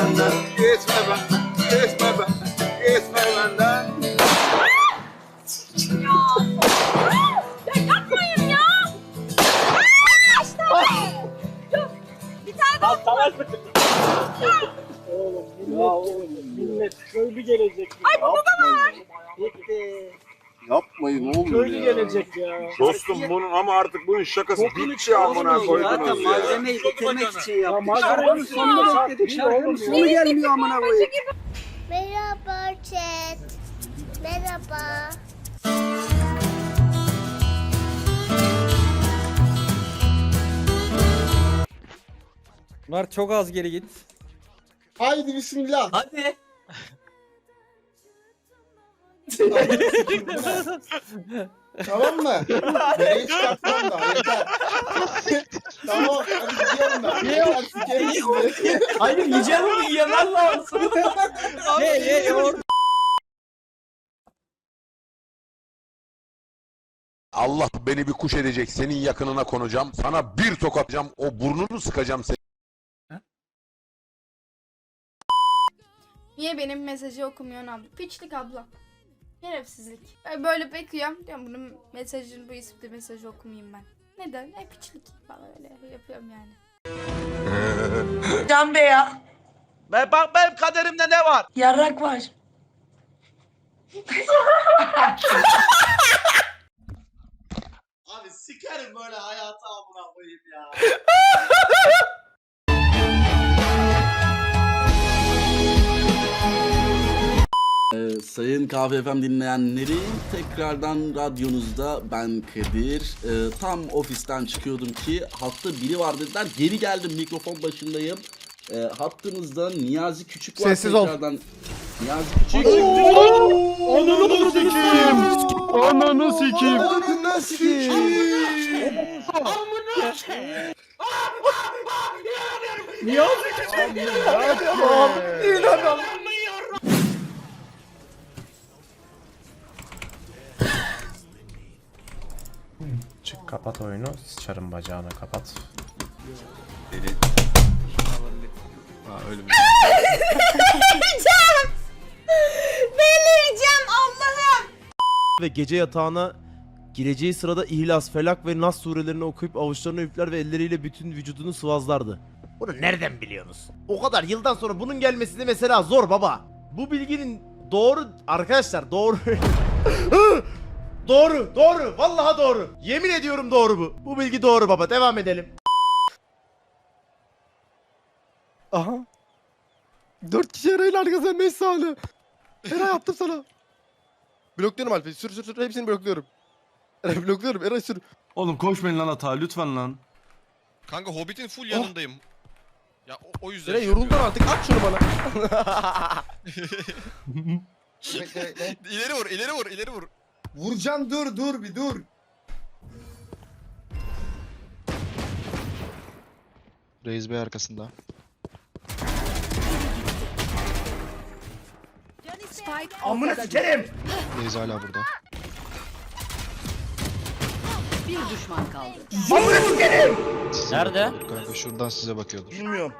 benden, geçme benden, Köylü ya. gelecek ya. Dostum bunun ama artık bunun şakası bitti amına koydunuz Zaten ya. malzemeyi bitirmek için Ya yaptık. malzemenin sonunu bekledik. Şarkının sonu gelmiyor amına koyayım. Merhaba chat. Merhaba. Var çok az geri git. Haydi bismillah. Hadi. Tamam mı? Nereye çıkartmam da yeter. tamam hadi gidiyorum ben. Yeter sikerim sizi. Hayır yiyeceğim onu yiyemem lazım. ye ye or- Allah beni bir kuş edecek. Senin yakınına konacağım. Sana bir tokatacağım. O burnunu sıkacağım senin. Niye benim mesajı okumuyorsun abla? Piçlik abla. Şerefsizlik. Ben böyle bekliyorum. Diyorum bunun mesajını bu isimde mesajı okumayayım ben. Neden? E piçlik. Falan öyle yapıyorum yani. Can Bey ya. Ben bak benim kaderimde ne var? Yarrak var. Abi sikerim böyle hayatı amına koyayım ya. Ee, sayın KFFM dinleyenleri tekrardan radyonuzda ben Kadir. Ee, tam ofisten çıkıyordum ki hatta biri var dediler. Geri geldim mikrofon başındayım. Ee, hattınızda Niyazi Küçük var. Sessiz ol. tekrardan. Niyazi Küçük. Ananı sikeyim. Ananı sikeyim. Ananı sikeyim. Niyazi küçük. Çık kapat oyunu. Sıçarım bacağına kapat. Delireceğim Allah'ım. Ve gece yatağına gireceği sırada İhlas, Felak ve Nas surelerini okuyup avuçlarını üfler ve elleriyle bütün vücudunu sıvazlardı. Bunu nereden biliyorsunuz? O kadar yıldan sonra bunun gelmesi de mesela zor baba. Bu bilginin doğru arkadaşlar doğru. doğru, doğru. Vallahi doğru. Yemin ediyorum doğru bu. Bu bilgi doğru baba. Devam edelim. Aha. Dört kişi Eray'ın arkasından 5 saniye. Eray yaptım sana. Blokluyorum Alp'i. Sür sür sür hepsini blokluyorum. Eray blokluyorum. Eray sür. Oğlum koşmayın lan hata lütfen lan. Kanka Hobbit'in full yanındayım. Ya o, yüzden. Eray yoruldun artık at şunu bana. ileri vur, ileri vur, ileri vur. Vuracağım dur dur bir dur. Reis Bey arkasında. Amına sikerim. Reis hala burada. Bir düşman kaldı. Nerede? Kanka şuradan size bakıyordur. Bilmiyorum.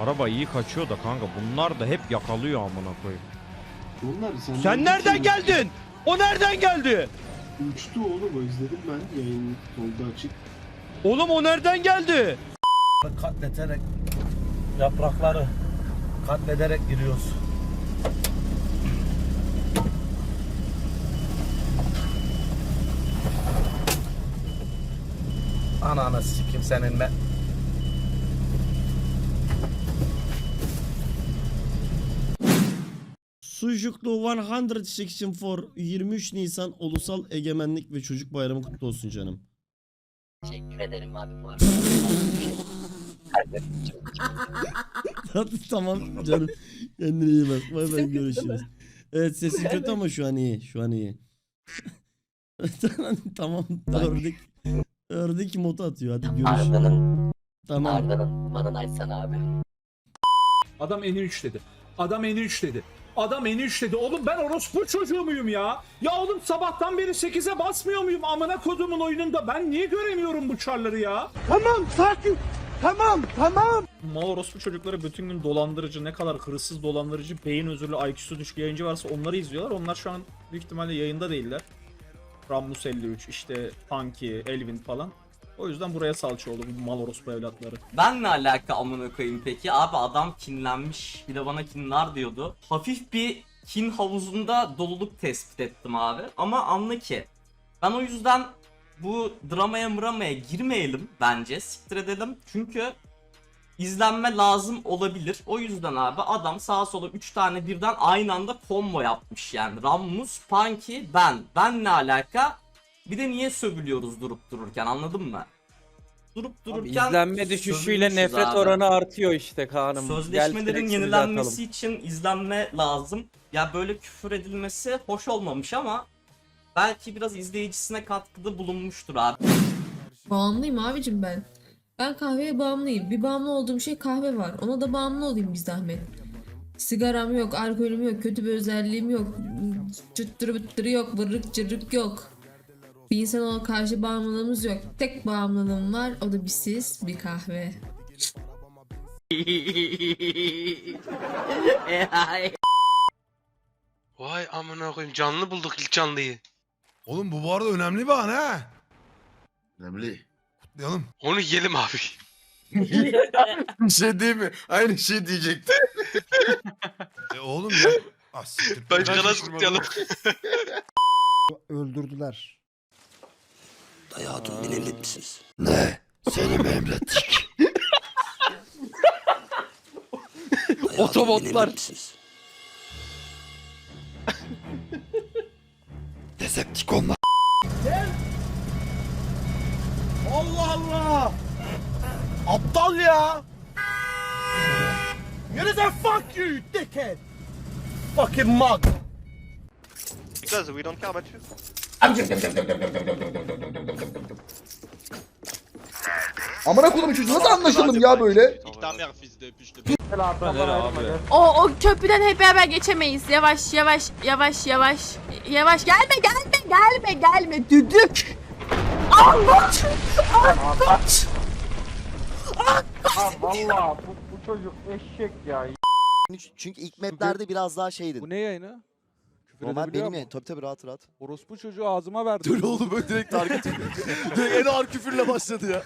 Araba iyi kaçıyor da kanka bunlar da hep yakalıyor amına koyayım. Onlar sen, Sen nereden geldin? O nereden geldi? Uçtu oğlum o izledim ben yayın solda açık. Oğlum o nereden geldi? Katleterek yaprakları katlederek giriyoruz. Ananı sikim senin be. Sucuklu 100 Section for 23 Nisan Ulusal Egemenlik ve Çocuk Bayramı kutlu olsun canım. Teşekkür ederim abi bu tamam canım. Kendine iyi bak. Bay bay görüşürüz. Evet sesin kötü ama şu an iyi. Şu an iyi. tamam. Ördek. Ördek modu atıyor. Hadi görüşürüz. Tamam. Arda'nın bana açsana abi. Adam eni 3 dedi. Adam eni 3 dedi. Adam eni 3 dedi. Oğlum ben orospu çocuğu muyum ya? Ya oğlum sabahtan beri 8'e basmıyor muyum amına kodumun oyununda? Ben niye göremiyorum bu çarları ya? Tamam sakin. tamam tamam. Mal orospu çocukları bütün gün dolandırıcı, ne kadar hırsız dolandırıcı, beyin özürlü, IQ'su düşük yayıncı varsa onları izliyorlar. Onlar şu an büyük ihtimalle yayında değiller. Rammus 53, işte Funky, Elvin falan. O yüzden buraya salça oldu bu mal orospu evlatları. Ben ne alaka amına koyayım peki? Abi adam kinlenmiş. Bir de bana kinler diyordu. Hafif bir kin havuzunda doluluk tespit ettim abi. Ama anla ki. Ben o yüzden bu dramaya mıramaya girmeyelim bence. Siktir edelim. Çünkü izlenme lazım olabilir. O yüzden abi adam sağa sola 3 tane birden aynı anda combo yapmış yani. Rammus, Punky, ben. Ben ne alaka? Bir de niye sövülüyoruz durup dururken anladın mı? Durup dururken izlenme sövülmüşüz abi. artıyor işte Kaan'ım. Sözleşmelerin yenilenmesi için izlenme lazım. Ya böyle küfür edilmesi hoş olmamış ama belki biraz izleyicisine katkıda bulunmuştur abi. Bağımlıyım abicim ben. Ben kahveye bağımlıyım. Bir bağımlı olduğum şey kahve var. Ona da bağımlı olayım bir zahmet. Sigaram yok, alkolüm yok, kötü bir özelliğim yok. Çıttırı bıttırı yok, vırrık cırrık yok. Bir insana karşı bağımlılığımız yok. Tek bağımlılığım var, o da bir siz, bir kahve. Vay amına koyayım canlı bulduk ilk canlıyı. Oğlum bu bu arada önemli bir an ha. Önemli. Oğlum. Onu yiyelim abi. Bir şey değil mi? Aynı şey diyecekti. E oğlum ya. Ah, siktir. Başka nasıl kutlayalım? Öldürdüler. Hayatım bilir misiniz? Ne? Seni mi emrettik? Otobotlar. Decepticonlar. Allah Allah. Aptal ya. Yürü de fuck you dickhead. Fucking mug. Because we don't care about you. Amına koydum çocuğu nasıl anlaşalım ya böyle? O o köprüden hep beraber geçemeyiz. Yavaş yavaş yavaş yavaş. Yavaş gelme gelme gelme gelme düdük. Anlat. Anlat. Valla bu, bu çocuk eşek ya. Çünkü ilk maplerde biraz daha şeydi. Bu ne yayını? Küfür Normal benim yani. Tabii tabii rahat rahat. Orospu çocuğu ağzıma verdi. Dur oğlum böyle direkt target ediyor. direkt en ağır küfürle başladı ya.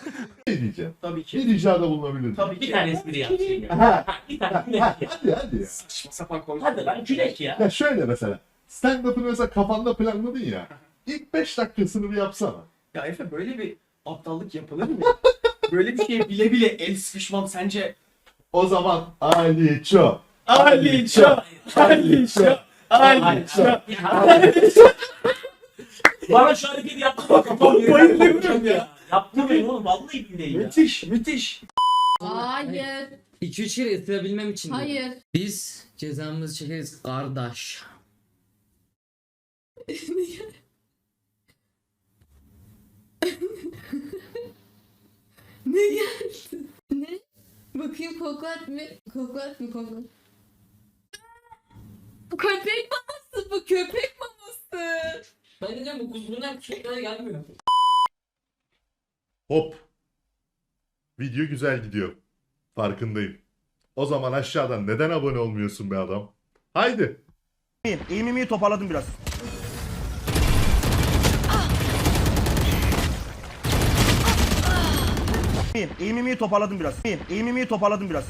Ne diyeceğim? Tabii ki. Bir ricada bulunabilirim. Tabii bir tane espri yapayım ya. Ha, Bir tane gülek ya. hadi hadi ya. Saçma sapan konuş. Hadi lan gülek ya. Ya şöyle mesela. Stand-up'ını mesela kafanda planladın ya. İlk 5 dakikasını bir yapsana. Ya Efe böyle bir aptallık yapılır mı? böyle bir şeye bile bile el sıkışmam sence O zaman Ali Ço. Ali Ço, Ali Ço, Ço. Bana şu hareketi yaptı bak kafam Bayılıyorum ya. Yaptırmayın oğlum vallahi billahi ya. Müthiş, müthiş. Hayır. 2-3 kere ısırabilmem için. Hayır. Biz cezamızı çekeriz kardeş. ne geldi? Ne? Bakayım koklat mı? Koklat mı koklat? Bu köpek maması bu köpek maması. Ben de diyorum bu kuzgundan çocuklara gelmiyor. Hop. Video güzel gidiyor. Farkındayım. O zaman aşağıdan neden abone olmuyorsun be adam? Haydi. İlmimi toparladım biraz. İlmimi toparladım biraz. İlmimi toparladım biraz.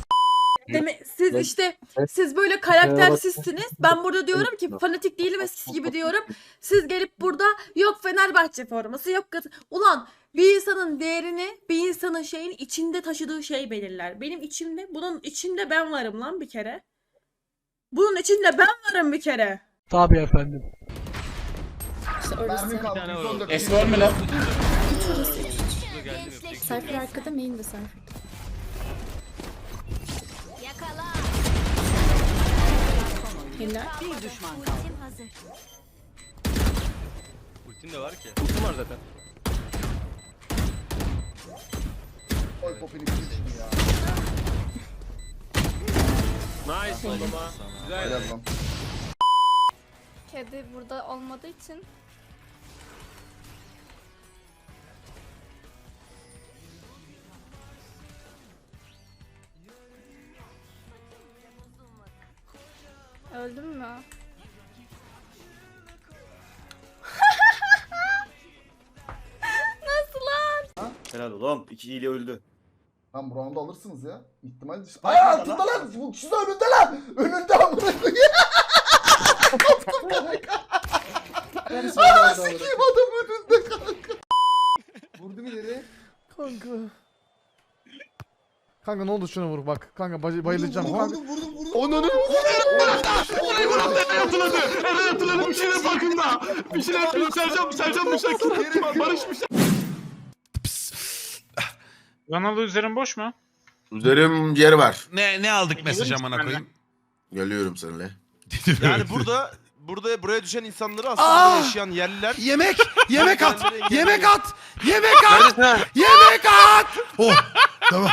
Deme, siz işte siz böyle karaktersizsiniz. Ben burada diyorum ki fanatik değilim eskisi gibi diyorum. Siz gelip burada yok Fenerbahçe forması yok Ulan bir insanın değerini bir insanın şeyin içinde taşıdığı şey belirler. Benim içimde bunun içinde ben varım lan bir kere. Bunun içinde ben varım bir kere. Tabii efendim. İşte orası. Esmer mi lan? Sayfa arkada main de sayfa. Helal. Bir düşman kaldı. Ultin de var ki. Ultim var zaten. Oy popini bitirdim ya. Nice oğlum ha. Helal lan. Kedi burada olmadığı için Öldün mü? Nasıl lan? Helal oğlum. İki öldü. Lan bu round'u alırsınız ya. İhtimal dışı. Ay altında lan. Bu kişi de önünde lan. Önünde amına koyayım. Aa sikeyim adam önünde kanka. Vurdum ileri. Kanka. Kanka ne oldu şuna vur bak. Kanka bay- bayılacağım. Kanka. Vurdum vurdum vurdum. Onun önü. Bir şeyler farkında. Bir şeyler yapıyor. Sercan, Sercan Müşak. Barış Müşak. Kanalı üzerin boş mu? Üzerim yeri var. Ne ne aldık mesaj amına koyayım? Geliyorum seninle. Yani burada burada buraya düşen insanları aslında yaşayan yerliler Yemek! Yemek at! Yemek at! Yemek at! Yemek at! Oh! Tamam.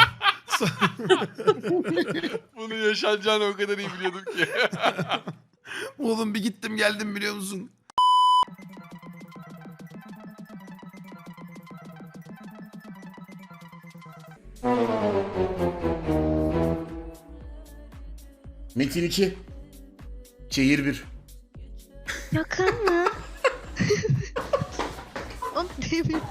Bunu yaşanacağını o kadar iyi biliyordum ki. Oğlum bir gittim geldim biliyor musun? Metin 2. Şehir 1. Şaka mı? o demirci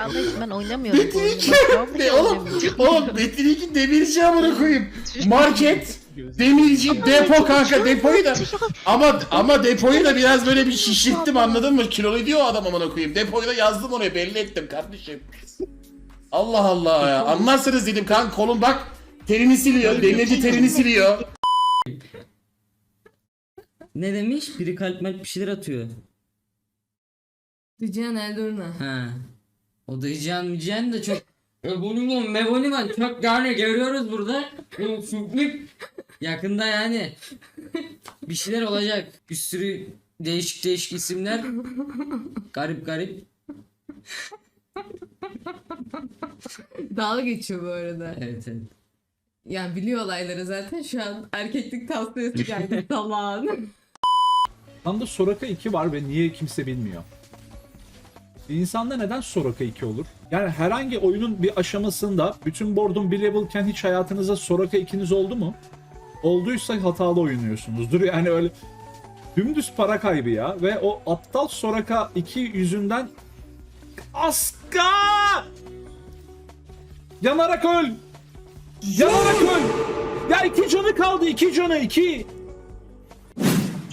Allah için ben oynamıyorum bu oyunu. Bak, vallahi oğlum, oynamayacağım. oğlum Metin 2 demirci amına koyayım. Market, demirci, depo kanka depoyu da ama ama depoyu da biraz böyle bir şişirttim anladın mı? Kilolu diyor o adam amına koyayım. Depoyu da yazdım oraya belli ettim kardeşim. Allah Allah ya. Anlarsınız dedim kanka kolum bak terini siliyor. Demirci terini siliyor. Ne demiş? Biri kalp malp bir şeyler atıyor. Dijan Eldorna. Ha. O da Hicyan Mücyan da çok Ebonimon, Mebonimon çok yani görüyoruz burada. Sütlük. Yakında yani. Bir şeyler olacak. Bir sürü değişik değişik isimler. Garip garip. Dalga geçiyor bu arada. Evet evet. Yani biliyor olayları zaten şu an erkeklik tavsiyesi geldi tamam. Anda Soraka 2 var ve niye kimse bilmiyor. İnsanda neden Soraka 2 olur? Yani herhangi oyunun bir aşamasında bütün board'un bir level'ken hiç hayatınıza Soraka 2'niz oldu mu? Olduysa hatalı oynuyorsunuzdur. Yani öyle dümdüz para kaybı ya. Ve o aptal Soraka 2 yüzünden Aska! Yanarak öl! Yanarak öl! Ya iki canı kaldı, iki canı, iki!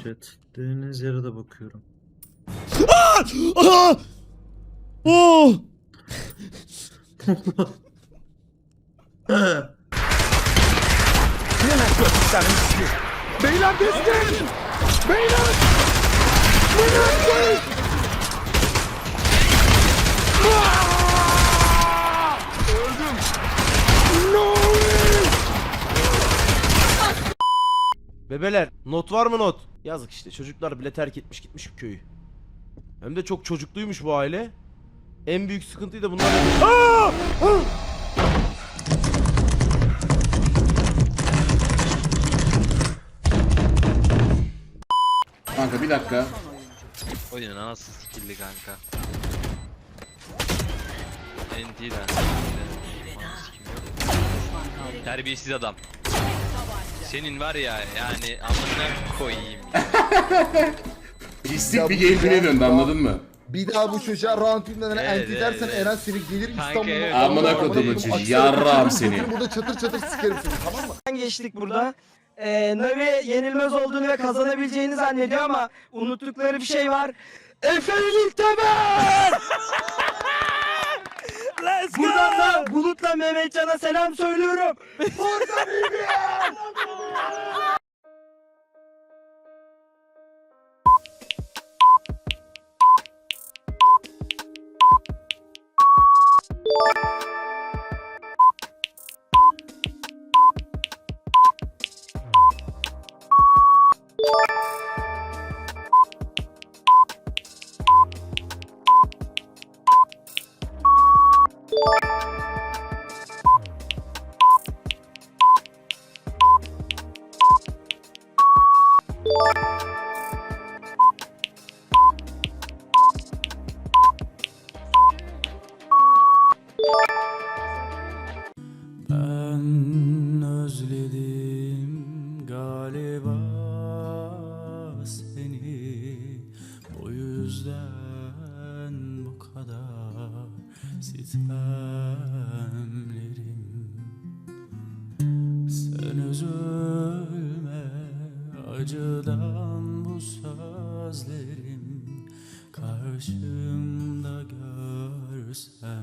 Chat. Dediğiniz yere de bakıyorum. Aa! Oh! Beyler destek! Beyler! Beyler! Öldüm! No way! Bebeler not var mı not? Yazık işte çocuklar bile terk etmiş gitmiş köyü. Hem de çok çocukluymuş bu aile. En büyük sıkıntıyı da bunlar... Aa! Kanka bir dakika. Oyunun anasını sikildi kanka. NT Terbiyesiz adam. Senin var ya yani amına koyayım. Pislik bir gameplay'e döndü anladın mı? Bir daha bu çocuğa round yüzünden Evet, enti dersen evet. Eren seni gelir İstanbul'a. evet. Amına kodumun çocuğu, yarrağım seni. Burada çatır çatır sikerim seni tamam mı? geçtik burada. Ee, Navi yenilmez olduğunu ve kazanabileceğini zannediyor ama unuttukları bir şey var. Efe'nin Teber! Buradan da Bulut'la Mehmetcan'a selam söylüyorum. Burada Ben üzülme acıdan bu sözlerim Karşımda görsem